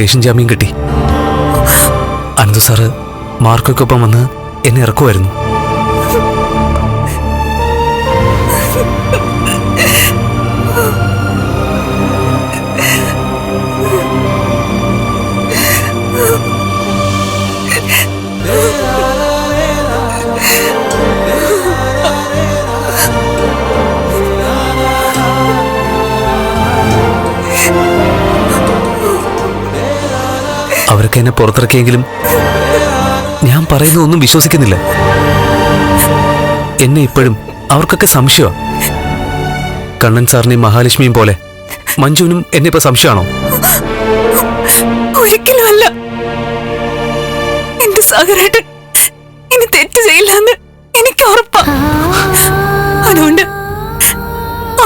Station ജാമ്യം കിട്ടി. Ananthu sir മാർക്കൊക്കെ ഒപ്പം വന്ന് എന്നെ ഇറക്കുമായിരുന്നു. അവരൊക്കെ എന്നെ പുറത്തിറക്കിയെങ്കിലും ഞാൻ പറയുന്ന ഒന്നും വിശ്വസിക്കുന്നില്ല. എന്നെ ഇപ്പോഴും അവർക്കൊക്കെ സംശയമാണ് കണ്ണൻ സാറിനെയും മഹാലക്ഷ്മിയും പോലെ മഞ്ജുവിനും എന്നെ ഇപ്പൊ സംശയമാണോ? ഒരിക്കലും അല്ല എന്റെ സാഗരേട്ടൻ ഇനി തെറ്റ് ചെയ്യില്ലെന്ന് എനിക്ക് ഉറപ്പാ. അതുകൊണ്ട്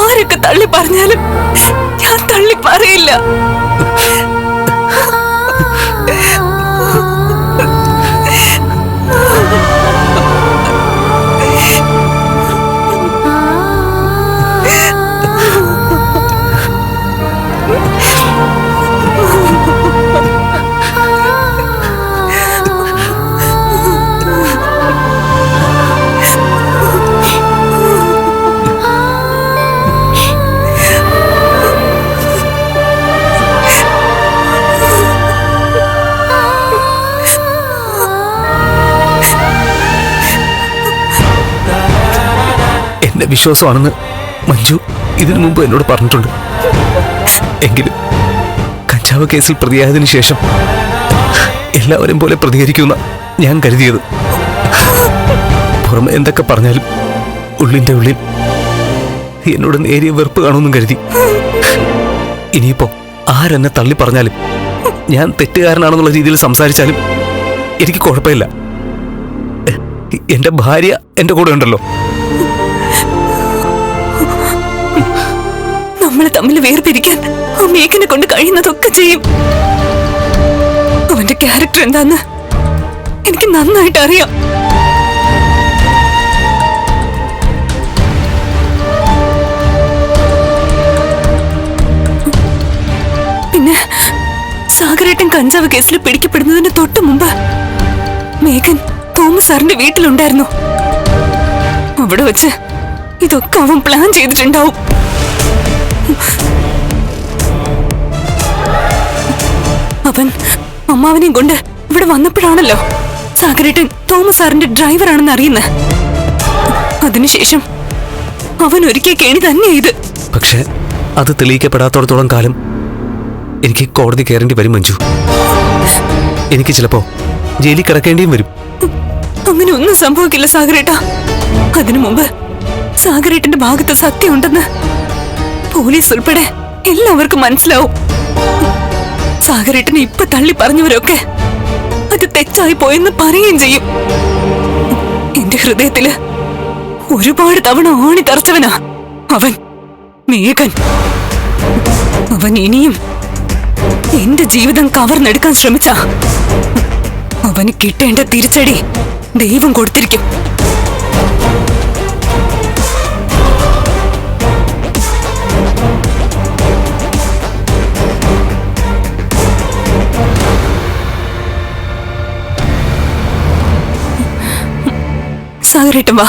ആരൊക്കെ തള്ളി പറഞ്ഞാലും ഞാൻ തള്ളി പറയില്ല. വിശ്വാസമാണെന്ന് മഞ്ജു ഇതിനു മുമ്പ് എന്നോട് പറഞ്ഞിട്ടുണ്ട്. എങ്കിലും കഞ്ചാവ് കേസിൽ പ്രതിയായതിനു ശേഷം എല്ലാവരും പോലെ പ്രതികരിക്കുന്ന ഞാൻ കരുതിയത്. പുറമെ എന്തൊക്കെ പറഞ്ഞാലും ഉള്ളിന്റെ ഉള്ളിൽ എന്നോട് നേരിയ വെറുപ്പ് കാണുമെന്നും കരുതി. ഇനിയിപ്പോ ആരെന്നെ തള്ളി പറഞ്ഞാലും ഞാൻ തെറ്റുകാരനാണെന്നുള്ള രീതിയിൽ സംസാരിച്ചാലും എനിക്ക് കുഴപ്പമില്ല. എന്റെ ഭാര്യ എന്റെ കൂടെ ഉണ്ടല്ലോ. നമ്മൾ തമ്മിൽ വേർപിരിക്കാൻ ആ മേഘനെ കൊണ്ട് കഴിയുന്നതൊക്കെ ചെയ്യും. അവന്റെ ക്യാരക്ടർ എന്താന്ന് എനിക്ക് നന്നായിട്ട് അറിയാം. പിന്നെ സാഗരേട്ടൻ കഞ്ചാവ് കേസിൽ പിടിക്കപ്പെടുന്നതിന് തൊട്ട് മുമ്പ് മേഘൻ തോമസ് സാറിന്റെ വീട്ടിലുണ്ടായിരുന്നു. അവിടെ വെച്ച് ഇതൊക്കെ അവൻ പ്ലാൻ ചെയ്തിട്ടുണ്ടാവും. അവൻ അമ്മാവനെയും കൊണ്ട് ഇവിടെ വന്നപ്പോഴാണല്ലോ സാഗരേട്ടൻ തോമസ് സാറിന്റെ ഡ്രൈവറാണെന്ന് അറിയുന്നത്. അതിനുശേഷം അവൻ ഒരിക്കൽ കേണി തന്നെ ഇത്. പക്ഷേ അത് തെളിയിക്കപ്പെടാത്തോടത്തോളം കാലം എനിക്ക് കോടതി കയറേണ്ടി വരും മഞ്ജു. എനിക്ക് ചിലപ്പോ ജയിലിൽ കിടക്കേണ്ടിയും വരും. അങ്ങനെ ഒന്നും സംഭവിക്കില്ല സാഗരേട്ട. അതിനു മുമ്പ് സാഗരേട്ടന്റെ ഭാഗത്ത് സത്യമുണ്ടെന്ന് പോലീസ് ഉൾപ്പെടെ എല്ലാവർക്കും മനസ്സിലാവും. സാഗരേട്ടനെ ഇപ്പൊ തള്ളി പറഞ്ഞവരൊക്കെ അത് തെറ്റായി പോയെന്ന് പറയുകയും ചെയ്യും. എന്റെ ഹൃദയത്തിൽ ഒരുപാട് തവണ ഓണി തറച്ചവനാ അവൻ മേഘൻ. അവൻ ഇനിയും എന്റെ ജീവിതം കവർന്നെടുക്കാൻ ശ്രമിച്ച. അവന് കിട്ടേണ്ട തിരിച്ചടി ദൈവം കൊടുത്തിരിക്കും. സാഗരേട്ടൻ വാ.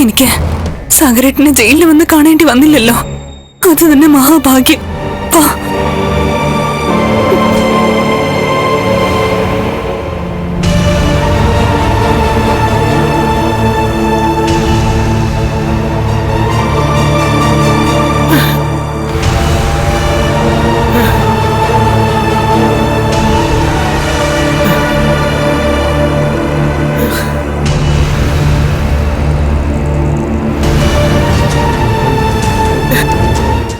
എനിക്ക് സാഗരേട്ടനെ ജയിലിൽ വന്ന് കാണേണ്ടി വന്നില്ലല്ലോ. അത് തന്നെ മഹാഭാഗ്യം.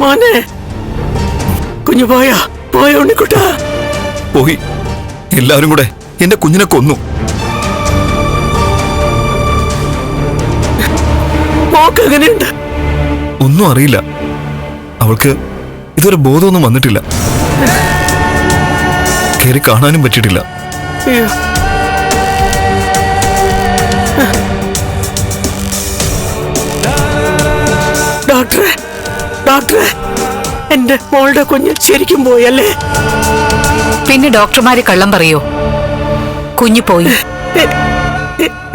മോനെ. കുഞ്ഞു പോയാ? പോയ ഉണ്ണിക്കുട്ട? പോയി. എല്ലാവരും കൂടെ എന്റെ കുഞ്ഞിനെ കൊന്നു. എങ്ങനെയുണ്ട്? ഒന്നും അറിയില്ല. അവൾക്ക് ഇതൊരു ബോധമൊന്നും വന്നിട്ടില്ല. കയറി കാണാനും പറ്റിയിട്ടില്ല. അയ്യോ. ഡോക്ടറെ ഡോക്ടറെ. എന്റെ മോളുടെ കുഞ്ഞ് ശരിക്കും പോയല്ലേ? പിന്നെ ഡോക്ടർമാര് കള്ളം പറയോ? കുഞ്ഞു പോയി.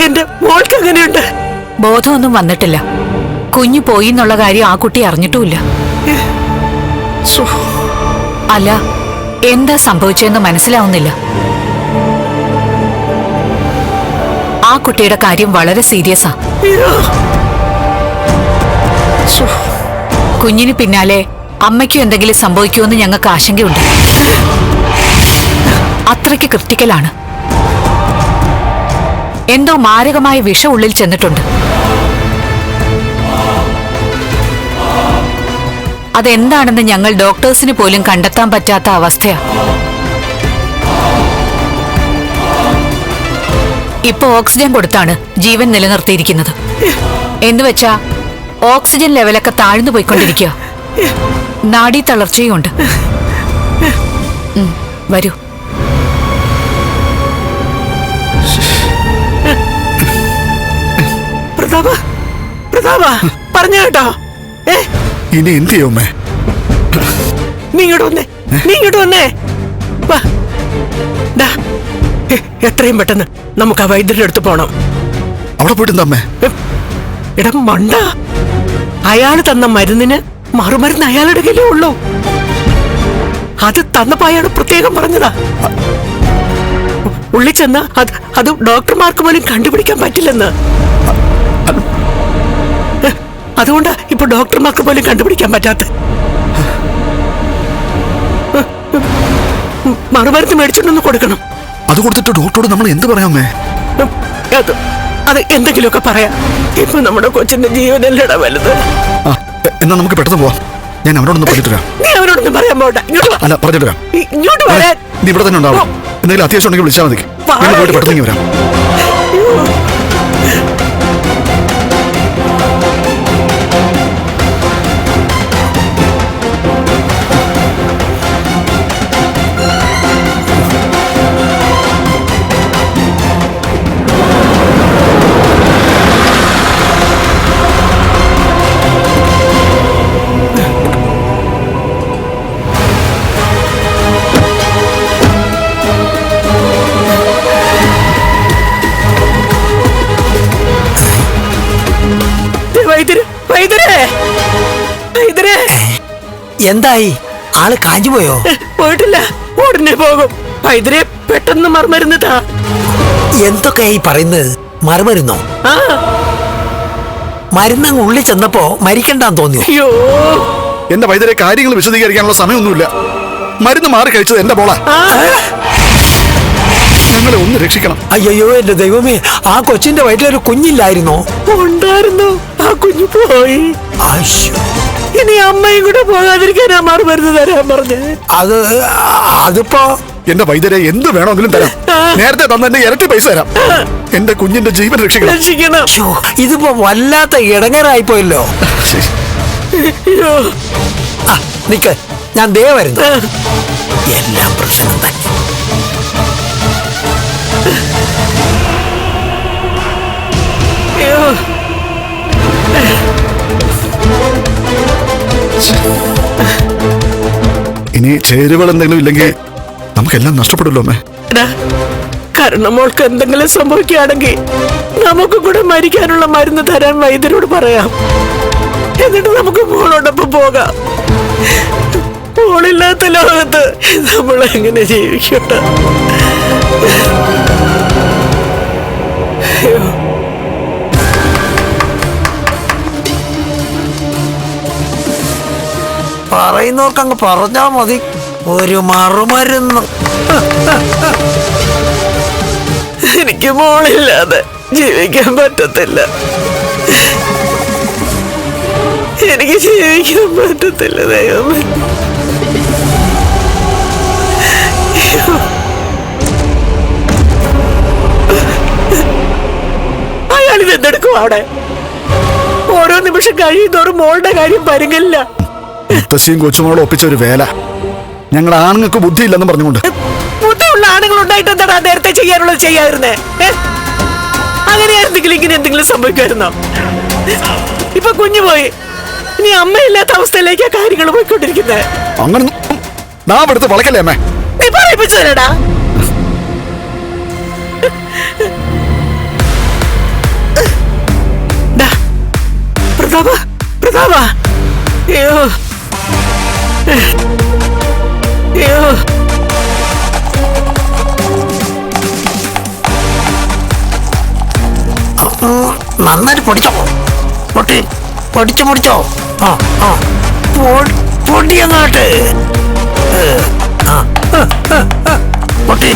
എന്റെ മോൾക്ക് എങ്ങനെയുണ്ട്? ബോധമൊന്നും വന്നിട്ടില്ല. കുഞ്ഞു പോയി എന്നുള്ള കാര്യം ആ കുട്ടി അറിഞ്ഞിട്ടുമില്ല. അല്ല എന്താ സംഭവിച്ചതെന്ന് മനസ്സിലാവുന്നില്ല. ആ കുട്ടിയുടെ കാര്യം വളരെ സീരിയസ്. ആ. കുഞ്ഞിന് പിന്നാലെ അമ്മയ്ക്കും എന്തെങ്കിലും സംഭവിക്കുമെന്ന് ഞങ്ങൾക്ക് ആശങ്കയുണ്ട്. അത്രയ്ക്ക് ക്രിട്ടിക്കലാണ്. എന്തോ മാരകമായ വിഷ ഉള്ളിൽ ചെന്നിട്ടുണ്ട്. അതെന്താണെന്ന് ഞങ്ങൾ ഡോക്ടേഴ്സിന് പോലും കണ്ടെത്താൻ പറ്റാത്ത അവസ്ഥയാ. ഇപ്പൊ ഓക്സിജൻ കൊടുത്താണ് ജീവൻ നിലനിർത്തിയിരിക്കുന്നത്. എന്നുവെച്ചാ ഓക്സിജൻ ലെവലൊക്കെ താഴ്ന്നു പോയിക്കൊണ്ടിരിക്കുക നാഡീ തളർച്ചയുമുണ്ട് വരൂ. പ്രതാപ പ്രതാപ പറഞ്ഞു കേട്ടോ. ഇനി എന്ത് ചെയ്യുമേ നീ ഇങ്ങോട്ട് വന്നേ നീ ഇങ്ങോട്ട് വന്നേ. വാ. ദാ, എ- എത്രയും പെട്ടെന്ന് നമുക്ക് ആ വൈദ്യരുടെ അടുത്ത് പോണം. അവിടെ പോയിട്ട് എടാ മണ്ട. അയാൾ തന്ന മരുന്നിന് മറുമരുന്ന് അയാളുടെ കയ്യിലേ ഉള്ളൂ. അത് തന്നപ്പോ അയാൾ പ്രത്യേകം പറഞ്ഞതാ. ഉള്ളിൽ ചെന്ന് അത് അത് ഡോക്ടർമാർക്ക് പോലും കണ്ടുപിടിക്കാൻ പറ്റില്ലെന്ന്. അതുകൊണ്ട് ഇപ്പൊ ഡോക്ടർമാർക്ക് പോലും കണ്ടുപിടിക്കാൻ പറ്റാത്ത. മറുമരുന്ന് മേടിച്ചിട്ടൊന്ന് കൊടുക്കണം. അത് കൊടുത്തിട്ട് ഡോക്ടറോട് നമ്മൾ എന്ത് പറയാമേ അത് എന്തെങ്കിലുമൊക്കെ പറയാം. ഇപ്പൊ നമ്മുടെ കൊച്ചിന്റെ ജീവനല്ലട വലുത് എന്നാ നമുക്ക് പെട്ടെന്ന് പോവാം. ഞാൻ അവരോടൊന്ന് പറഞ്ഞിട്ട് വരാം. നീ അവരോടൊന്നും പറയാൻ ഇങ്ങോട്ട് വാ. അല്ല പറഞ്ഞിട്ട് വരാം. ഇ- ഇങ്ങോട്ട് വരാൻ. നീ ഇവിടെ തന്നെ ഉണ്ടാവും എന്തെങ്കിലും അത്യാവശ്യം ഉണ്ടെങ്കിൽ വിളിച്ചാൽ മതി. ഞാൻ പോയിട്ട് പെട്ടെന്ന് ഇങ്ങ് വരാം. എന്തായി? ആൾ കാഞ്ഞുപോയോ? പോയിട്ടില്ല. ഉടനെ പോകും. വൈദ്യരെ പെട്ടെന്ന് മറുമരുന്ന് എന്തൊക്കെയായി എന്തൊക്കെയാ പറയുന്നത്? മറുമരുന്നോ ആ. മരുന്നങ്ങ് ഉള്ളിൽ ചെന്നപ്പോ മരിക്കണ്ടാന്ന് തോന്നി അയ്യോ. എന്റെ വൈദ്യരെ കാര്യങ്ങൾ വിശദീകരിക്കാനുള്ള സമയമൊന്നുമില്ല. മരുന്ന് മാറി കഴിച്ചത് എന്റെ മോളാ. ആ. ഞങ്ങളെ ഒന്ന് രക്ഷിക്കണം. അയ്യോ എന്റെ ദൈവമേ ആ കൊച്ചിന്റെ വയറ്റിലൊരു കുഞ്ഞില്ലായിരുന്നോ? ഉണ്ടായിരുന്നു. ആ കുഞ്ഞു പോയി. അശ്ശോ, ഇനി അമ്മയും കൂടെ പോകാതിരിക്കാൻ ആ മറുമരുന്ന് തരാൻ പറഞ്ഞ്. അത് അതിപ്പോ എന്റെ വൈദ്യരെ എന്ത് വേണമെങ്കിലും തരാം. നേരത്തെ തന്നെ ഇരട്ടി പൈസ തരാം. എന്റെ കുഞ്ഞിന്റെ ജീവൻ രക്ഷിക്കണം. രക്ഷിക്കണം. ശ്ശോ, ഇതിപ്പോ വല്ലാത്ത ഇടങ്ങേറായി പോയല്ലോ നിക്ക്. ഞാൻ ദേ വരുന്നു. എല്ലാം പ്രശ്നം തന്നെ. ഇനി ചേരുവകൾ എന്തെങ്കിലും ഇല്ലെങ്കിൽ നമുക്കെല്ലാം നഷ്ടപ്പെടുമല്ലോ അമ്മേ. കാരണം മോൾക്ക് എന്തെങ്കിലും സംഭവിക്കുകയാണെങ്കിൽ നമുക്ക് കൂടെ മരിക്കാനുള്ള മരുന്ന് തരാൻ വൈദ്യരോട് പറയാം. എന്നിട്ട് നമുക്ക് മോളോടൊപ്പം പോകാം. മോളില്ലാത്ത ലോകത്ത് നമ്മൾ എങ്ങനെ ജീവിക്കട്ടെ? പറയുന്നവർക്ക് അങ്ങ് പറഞ്ഞാ മതി. ഒരു മറുമരുന്ന്. എനിക്ക് മോളില്ലാതെ ജീവിക്കാൻ പറ്റത്തില്ല. എനിക്ക് ജീവിക്കാൻ പറ്റത്തില്ല ദൈവമേ. അയാൾ ഇതെന്തെടുക്കും അവിടെ? ഓരോ നിമിഷം കഴിയുന്നോറും മോളുടെ കാര്യം പരുങ്ങില്ല മുത്തശ്ശിയും കൊച്ചുമോളും ഒപ്പിച്ച ഒരു വേല. ഞങ്ങൾ ആണുങ്ങൾക്ക് ബുദ്ധിയില്ലെന്ന് പറഞ്ഞുകൊണ്ട്. ബുദ്ധിയുള്ള ആണുങ്ങൾ ഉണ്ടായിട്ട് എന്താടാ നേരത്തെ ചെയ്യാനുള്ളത് ചെയ്യാതിരുന്നേ? ഏ? അങ്ങനെയായിരുന്നെങ്കിൽ ഇങ്ങനെ എന്തെങ്കിലും സംഭവിക്കുമായിരുന്നോ? ഇപ്പൊ കുഞ്ഞു പോയി. ഇനി അമ്മയില്ലാത്ത അവസ്ഥയിലേക്കാ കാര്യങ്ങൾ പോയിക്കൊണ്ടിരിക്കുന്നത് അങ്ങനെ നാം എടുത്ത് വളക്കല്ലേ അമ്മേ? നീ പറയിപ്പിച്ചു തരടാ. പ്രതാപ പ്രതാപ. അയ്യോ. നന്നായിട്ട് പൊടിച്ചോ. പൊട്ടി പൊടിച്ചു പൊടിച്ചോ. ആ ആ. പൊ- പൊടി അങ്ങോട്ട് ഏ, ആ ആ, ആ, ആ. പൊട്ടി.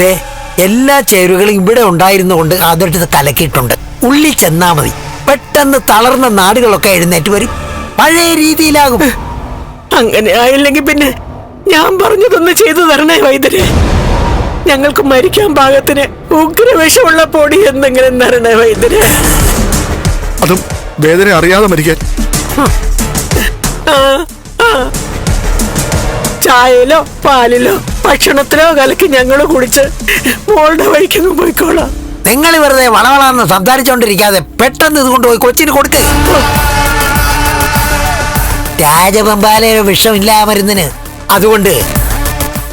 ദേ എല്ലാ ചേരുവകളും ഇവിടെ ഉണ്ടായിരുന്നുകൊണ്ട് അതെടുത്ത് കലക്കിയിട്ടുണ്ട്. ഉള്ളി ചെന്നാ മതി. പെട്ടെന്ന് തളർന്ന നാടുകളൊക്കെ എഴുന്നേറ്റ് വരും. പഴയ രീതിയിലാകും. അങ്ങനെ ആയില്ലെങ്കിൽ പിന്നെ ഞാൻ പറഞ്ഞതൊന്ന് ചെയ്തു തരണേ വൈദ്യരെ. ഞങ്ങൾക്ക് മരിക്കാൻ പാകത്തിന് ഉഗ്രവേഷമുള്ള പൊടി എന്തെങ്കിലും തരണേ വൈദ്യരെ. അതും വേദന അറിയാതെ മരിക്കാൻ. ചായയിലോ പാലിലോ ഭക്ഷണത്തിലോ കലക്കി ഞങ്ങൾ കുടിച്ച് മോളുടെ വഴിക്കങ്ങ് പോയിക്കോളാം. നിങ്ങൾ വെറുതെ വളവളാന്ന് സംസാരിച്ചോണ്ടിരിക്കാതെ പെട്ടെന്ന് ഇത് കൊണ്ടുപോയി കൊച്ചിന് കൊടുക്ക്. രാജപമ്പാലയുടെ വിഷമില്ല മരുന്നിന് അതുകൊണ്ട്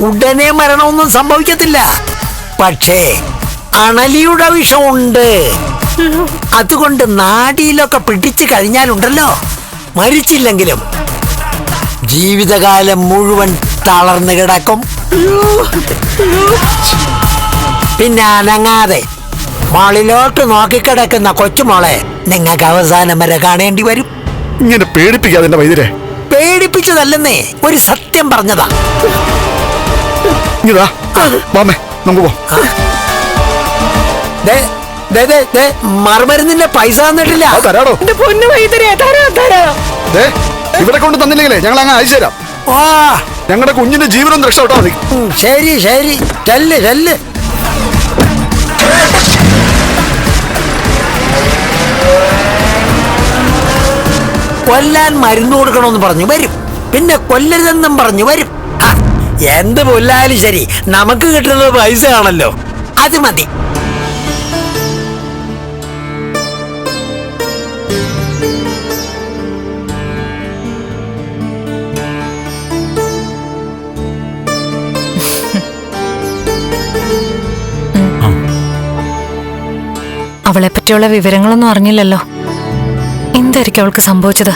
ഉടനെ മരണമൊന്നും സംഭവിക്കത്തില്ല. പക്ഷേ അണലിയുടെ വിഷമുണ്ട്. അതുകൊണ്ട് നാടിയിലൊക്കെ പിടിച്ചു കഴിഞ്ഞാലുണ്ടല്ലോ. മരിച്ചില്ലെങ്കിലും ജീവിതകാലം മുഴുവൻ തളർന്നു കിടക്കും. പിന്നെ അനങ്ങാതെ മോളിലോട്ട് നോക്കിക്കിടക്കുന്ന കൊച്ചുമോളെ നിങ്ങൾക്ക് അവസാനം വരെ കാണേണ്ടി വരും. ഇങ്ങനെ പേടിപ്പിക്കാതെ എന്റെ വൈദ്യരെ. പേടിപ്പിച്ചതല്ലെന്നേ ഒരു സത്യം പറഞ്ഞതാ. ഇതാ നമുക്ക് മറുമരുന്നിന്റെ പൈസ തന്നിട്ടില്ല. തരാടോ. പൊന്നു വൈദ്യരെ തരാ തരാ. ദേ ഇവിടെ കൊണ്ട് തന്നില്ലെങ്കിലേ ഞങ്ങൾ അങ്ങ് അയച്ചു തരാം. ഞങ്ങളുടെ കുഞ്ഞിന്റെ ജീവനം രക്ഷപ്പെട്ടാ മതി. ശരി ശരി. ചെല്ല് ചെല്ല്. കൊല്ലാൻ മരുന്ന് കൊടുക്കണമെന്ന് പറഞ്ഞു വരും. പിന്നെ കൊല്ലരുതെന്നും പറഞ്ഞു വരും. എന്ത് കൊല്ലാലും ശരി. നമുക്ക് കിട്ടുന്നത് പൈസ ആണല്ലോ അത് മതി. അവളെ പറ്റിയുള്ള വിവരങ്ങളൊന്നും അറിഞ്ഞില്ലല്ലോ. എന്തായിരിക്കും അവൾക്ക് സംഭവിച്ചത്?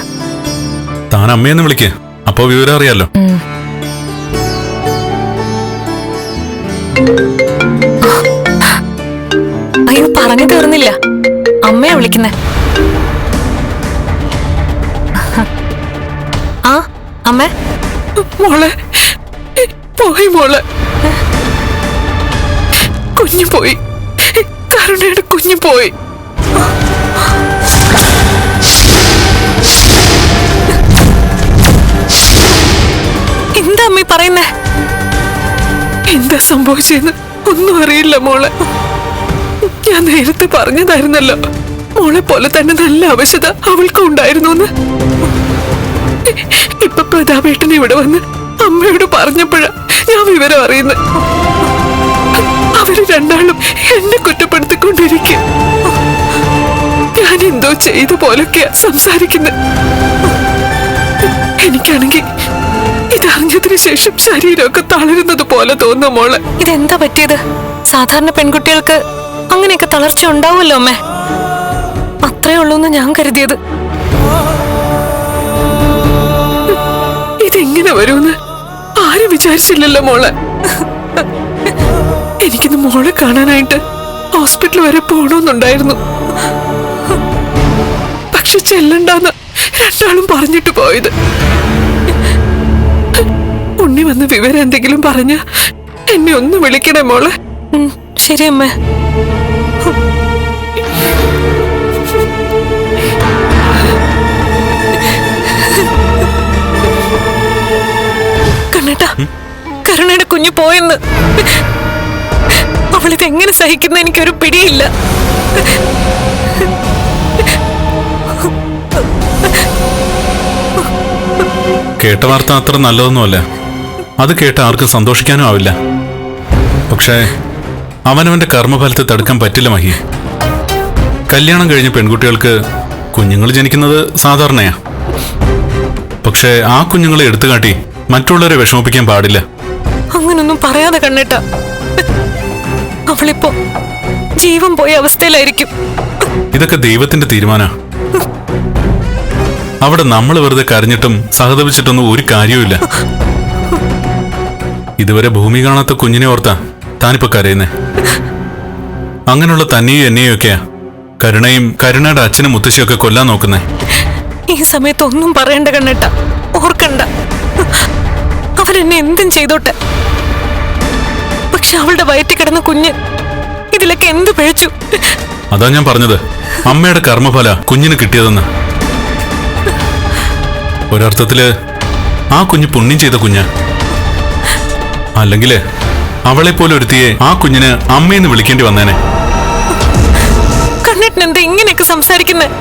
താൻ അമ്മയെന്ന് വിളിക്ക്. അപ്പോ വിവരം അറിയാലോ. അയ്യോ പറഞ്ഞു തീർന്നില്ല. അമ്മയാ വിളിക്കുന്നേ. ആ അമ്മ. മോളെ പോയി മോളെ. കുഞ്ഞു പോയി. കരുണയുടെ കുഞ്ഞു പോയി. എന്താ അമ്മ പറയുന്നേ? എന്താ സംഭവിച്ചെന്ന് ഒന്നും അറിയില്ല മോളെ. ഞാൻ നേരത്തെ പറഞ്ഞതായിരുന്നല്ലോ. മോളെ പോലെ തന്നെ നല്ല ആവശ്യത അവൾക്കും ഉണ്ടായിരുന്നു ഇപ്പൊ പ്രതാപേട്ടൻ ഇവിടെ വന്ന് അമ്മയോട് പറഞ്ഞപ്പോഴാ ഞാൻ വിവരം അറിയുന്നത് അവർ രണ്ടാളും എന്നെ കുറ്റപ്പെടുത്തിക്കൊണ്ടിരിക്കും. ഞാൻ എന്തോ ചെയ്ത പോലൊക്കെയാ സംസാരിക്കുന്നത് എനിക്കാണെങ്കിൽ ഇതറിഞ്ഞതിന് ശേഷം ശരീരമൊക്കെ തളരുന്നത് പോലെ തോന്നുന്ന മോൾ. ഇതെന്താ പറ്റിയത്? സാധാരണ പെൺകുട്ടികൾക്ക് അങ്ങനെയൊക്കെ തളർച്ച ഉണ്ടാവുമല്ലോ അമ്മേ. അത്രേ ഉള്ളൂ എന്ന് ഞാൻ കരുതിയത്. ഇതെങ്ങനെ വരുമെന്ന് ആരും വിചാരിച്ചില്ലല്ലോ മോളെ. എനിക്കിന്ന് മോളെ കാണാനായിട്ട് ഹോസ്പിറ്റൽ വരെ പോണമെന്നുണ്ടായിരുന്നു പക്ഷെ ചെല്ലണ്ടെന്ന് രണ്ടാളും പറഞ്ഞിട്ട് പോയത്. ഉണ്ണി വന്ന് വിവരം എന്തെങ്കിലും പറഞ്ഞ എന്നെ ഒന്ന് വിളിക്കണേ മോളെ. ശരി അമ്മേ. കണ്ണേട്ടാ കരുണയുടെ കുഞ്ഞു പോയെന്ന്. അവളിത് എങ്ങനെ സഹിക്കുന്ന എനിക്കൊരു പിടിയില്ല. കേട്ട വാർത്ത അത്ര നല്ലതൊന്നുമല്ല. അത് കേട്ട ആർക്കും സന്തോഷിക്കാനും ആവില്ല. പക്ഷേ അവനവന്റെ കർമ്മഫലത്തെ തടുക്കാൻ പറ്റില്ല മഹി കല്യാണം കഴിഞ്ഞ പെൺകുട്ടികൾക്ക് കുഞ്ഞുങ്ങൾ ജനിക്കുന്നത് സാധാരണയാ. പക്ഷേ ആ കുഞ്ഞുങ്ങളെ എടുത്തുകാട്ടി മറ്റുള്ളവരെ വിഷമിപ്പിക്കാൻ പാടില്ല. അങ്ങനൊന്നും പറയാതെ കണ്ണിട്ടാ. അവളിപ്പോ ജീവൻ പോയ അവസ്ഥയിലായിരിക്കും. ഇതൊക്കെ ദൈവത്തിന്റെ തീരുമാന. അവിടെ നമ്മൾ വെറുതെ കരഞ്ഞിട്ടും സഹതപിച്ചിട്ടൊന്നും ഒരു കാര്യവുമില്ല ഇതുവരെ ഭൂമി കാണാത്ത കുഞ്ഞിനെ ഓർത്താ താനിപ്പോ കരയുന്നേ. അങ്ങനെയുള്ള തന്നെയും എന്നെയും ഒക്കെയാ കരുണയും കരുണയുടെ അച്ഛനും മുത്തശ്ശിയൊക്കെ കൊല്ലാൻ നോക്കുന്നേ. ഈ സമയത്ത് ഒന്നും പറയണ്ട കണ്ണേട്ട ഓർക്കണ്ട. അവരെന്നെ എന്തും ചെയ്തോട്ടെ. പക്ഷെ അവളുടെ വയറ്റിൽ കിടന്ന കുഞ്ഞ് ഇതിലൊക്കെ എന്ത് പിഴച്ചു? അതാ ഞാൻ പറഞ്ഞത്. അമ്മയുടെ കർമ്മഫല കുഞ്ഞിന് കിട്ടിയതെന്ന്. ഒരർത്ഥത്തിൽ ആ കുഞ്ഞ് പുണ്യം ചെയ്ത കുഞ്ഞ. അല്ലെങ്കിൽ അവളെ പോലെ ഒരുത്തിയെ ആ കുഞ്ഞിന് അമ്മയെന്ന് വിളിക്കേണ്ടി വന്നേനെ. കണ്ണേട്ടൻ എന്താ ഇങ്ങനെയൊക്കെ സംസാരിക്കുന്നത്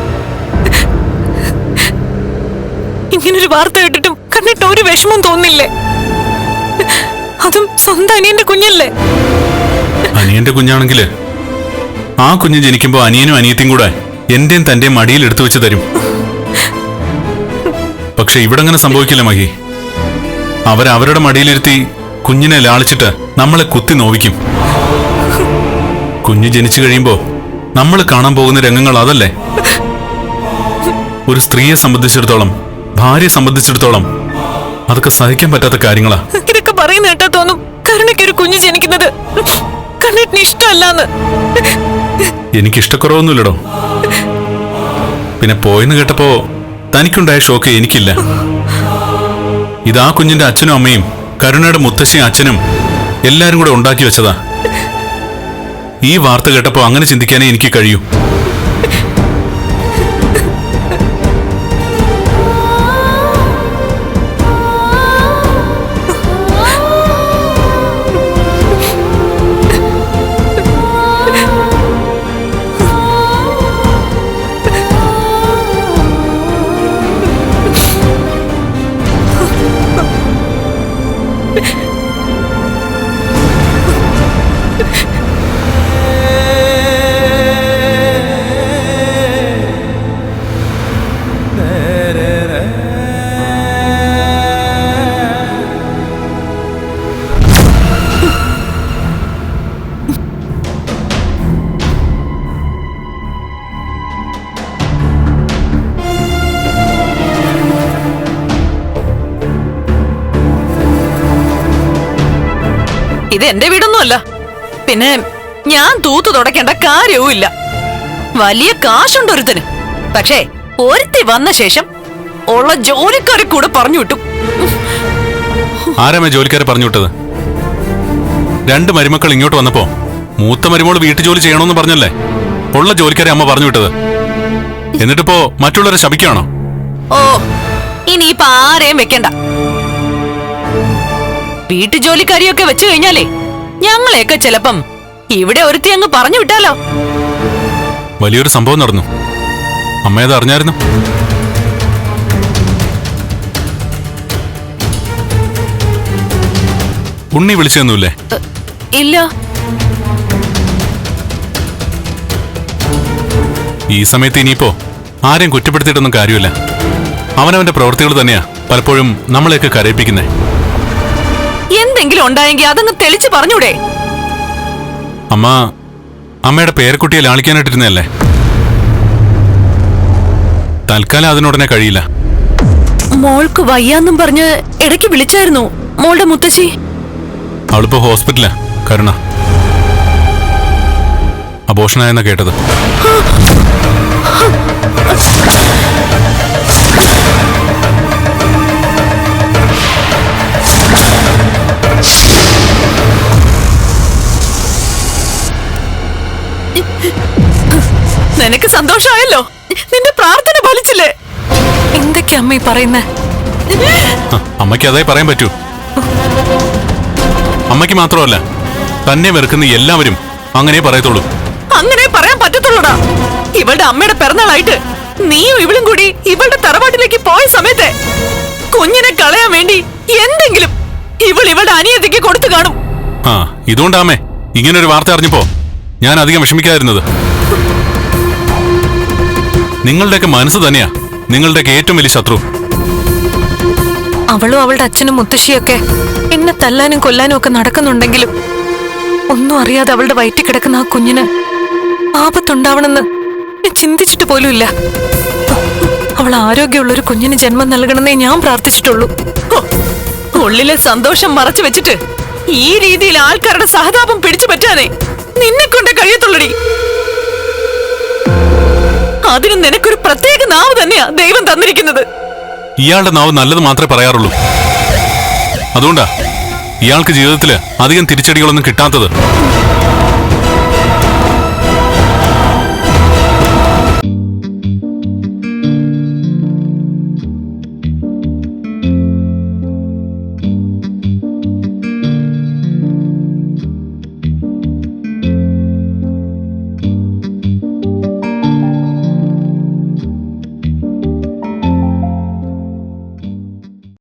ഇങ്ങനൊരു വാർത്ത കേട്ടിട്ടും കണ്ണേട്ട ഒരു വിഷമം തോന്നില്ലേ? അതും സ്വന്തം അനിയന്റെ കുഞ്ഞല്ലേ? അനിയന്റെ കുഞ്ഞാണെങ്കിൽ ആ കുഞ്ഞ് ജനിക്കുമ്പോ അനിയനും അനിയത്തിയും കൂടെ എന്റെയും തന്റെയും മടിയിൽ എടുത്തു വെച്ച് തരും. പക്ഷെ ഇവിടെ അങ്ങനെ സംഭവിക്കില്ല മഹി. അവരവരുടെ മടിയിലിരുത്തി കുഞ്ഞിനെ ലാളിച്ചിട്ട് നമ്മളെ കുത്തി നോവിക്കും. കുഞ്ഞ് ജനിച്ചു കഴിയുമ്പോ നമ്മൾ കാണാൻ പോകുന്ന രംഗങ്ങൾ അതല്ലേ? ഒരു സ്ത്രീയെ സംബന്ധിച്ചിടത്തോളം ഭാര്യയെ സംബന്ധിച്ചിടത്തോളം അതൊക്കെ സഹിക്കാൻ പറ്റാത്ത കാര്യങ്ങളാ. ഇതൊക്കെ പറയുന്ന നേട്ടം തോന്നും കരുണയ്ക്ക് ഒരു കുഞ്ഞ് ജനിക്കുന്നത്? കണ്ണേട്ടിന് ഇഷ്ടമല്ലാന്ന്. എനിക്ക് ഇഷ്ടക്കുറവൊന്നുമില്ലടോ. പിന്നെ പോയെന്ന് കേട്ടപ്പോ തനിക്കുണ്ടായ ഷോക്ക് എനിക്കില്ല. ഇതാ കുഞ്ഞിന്റെ അച്ഛനും അമ്മയും കരുണയുടെ മുത്തശ്ശിയും അച്ഛനും എല്ലാരും കൂടെ ഉണ്ടാക്കി വെച്ചതാ. ഈ വാർത്ത കേട്ടപ്പോ അങ്ങനെ ചിന്തിക്കാനേ എനിക്ക് കഴിയൂ. ഇത് എന്റെ വീടൊന്നുമല്ല. പിന്നെ ഞാൻ തൂത്തു തുടക്കേണ്ട കാര്യവും ഇല്ല വലിയ കാശുണ്ട് ഒരുത്തന്. പക്ഷേ ഒരുത്തി വന്ന ശേഷം ഉള്ള ജോലിക്കാരെ കൂടെ പറഞ്ഞു വിട്ടു. ആരാമേ ജോലിക്കാരെ പറഞ്ഞു വിട്ടത്? രണ്ട് മരുമക്കൾ ഇങ്ങോട്ട് വന്നപ്പോ മൂത്ത മരുമോൾ വീട്ടു ജോലി ചെയ്യണമെന്ന് പറഞ്ഞല്ലേ? ഉള്ള ജോലിക്കാരെ അമ്മ പറഞ്ഞു വിട്ടത്. എന്നിട്ടിപ്പോ മറ്റുള്ളവരെ ശപിക്കുകയാണോ? ഓ ഇനിയിപ്പോ ആരെയും വെക്കണ്ട. വീട്ടു ജോലിക്കാരിയൊക്കെ വെച്ചു കഴിഞ്ഞാലേ ഞങ്ങളെയൊക്കെ ചിലപ്പം ഇവിടെ ഒരുത്തി അങ്ങ് പറഞ്ഞു വിട്ടാലോ? വലിയൊരു സംഭവം നടന്നു. അമ്മയത് അറിഞ്ഞായിരുന്നു. ഉണ്ണി വിളിച്ചൊന്നുമില്ലേ? ഇല്ല. ഈ സമയത്ത് ഇനിയിപ്പോ ആരെയും കുറ്റപ്പെടുത്തിയിട്ടൊന്നും കാര്യമില്ല. അവനവന്റെ പ്രവൃത്തികൾ തന്നെയാ പലപ്പോഴും നമ്മളെയൊക്കെ കരയിപ്പിക്കുന്നേ. എന്തെങ്കിലും ഉണ്ടായെങ്കിൽ അതങ്ങ് തെളിച്ചു പറഞ്ഞൂടെ? അമ്മ അമ്മയുടെ പേരക്കുട്ടിയെ ലാളിക്കാനായിട്ടിരുന്നല്ലേ തൽക്കാലം അതിനുടനെ കഴിയില്ല. മോൾക്ക് വയ്യാന്നും പറഞ്ഞ് ഇടയ്ക്ക് വിളിച്ചായിരുന്നു. മോളുടെ മുത്തശ്ശി? അവളിപ്പോ ഹോസ്പിറ്റലാ കരുണ. അബോഷനായെന്നാ കേട്ടത്. നിനക്ക് സന്തോഷമായല്ലോ. നിന്റെ പ്രാർത്ഥന ഫലിച്ചില്ലേ? എന്തൊക്കെയാ അമ്മ പറയുന്നേ? അമ്മയ്ക്ക് അതേ പറയാൻ പറ്റൂ. അമ്മയ്ക്ക് മാത്രമല്ല തന്നെ വെറുക്കുന്ന എല്ലാവരും അങ്ങനെ പറയത്തുള്ളൂ. അങ്ങനെ പറയാൻ പറ്റത്തുള്ളൂടാ. ഇവളുടെ അമ്മയുടെ പിറന്നാളായിട്ട് നീയും ഇവളും കൂടി ഇവളുടെ തറവാട്ടിലേക്ക് പോയ സമയത്ത് കുഞ്ഞിനെ കളയാൻ വേണ്ടി എന്തെങ്കിലും ഇവൾ ഇവളുടെ അനിയത്തിക്ക് കൊടുത്തു കാണും. ആ ഇതുകൊണ്ടാമേ ഇങ്ങനെ ഒരു വാർത്ത അറിഞ്ഞപ്പോ. ഞാൻ അധികം വിഷമിക്കാതിരുന്നത്. നിങ്ങളുടെയൊക്കെ മനസ്സ് തന്നെയാ. നിങ്ങളുടെയൊക്കെ ഏറ്റവും വലിയ ശത്രു. അവളും അവളുടെ അച്ഛനും മുത്തശ്ശിയൊക്കെ എന്നെ തല്ലാനും കൊല്ലാനും ഒക്കെ നടക്കുന്നുണ്ടെങ്കിലും ഒന്നും അറിയാതെ അവളുടെ വയറ്റിൽ കിടക്കുന്ന ആ കുഞ്ഞിന് ആപത്തുണ്ടാവണമെന്ന് ഞാൻ ചിന്തിച്ചിട്ട് പോലുമില്ല അവൾ ആരോഗ്യമുള്ള ഒരു കുഞ്ഞിന് ജന്മം നൽകണമെന്നേ ഞാൻ പ്രാർത്ഥിച്ചിട്ടുള്ളൂ. ഉള്ളിലെ സന്തോഷം മറച്ചു വെച്ചിട്ട് ഈ രീതിയിൽ ആൾക്കാരുടെ സഹതാപം പിടിച്ചു പറ്റാനേ നിന്നെ കൊണ്ട് കഴിയത്തുള്ളടി. അതിന് നിനക്കൊരു പ്രത്യേക നാവ് തന്നെയാ ദൈവം തന്നിരിക്കുന്നത്. ഇയാളുടെ നാവ് നല്ലത് മാത്രമേ പറയാറുള്ളൂ. അതുകൊണ്ടാ ഇയാൾക്ക് ജീവിതത്തിൽ അധികം തിരിച്ചടികളൊന്നും കിട്ടാത്തത്.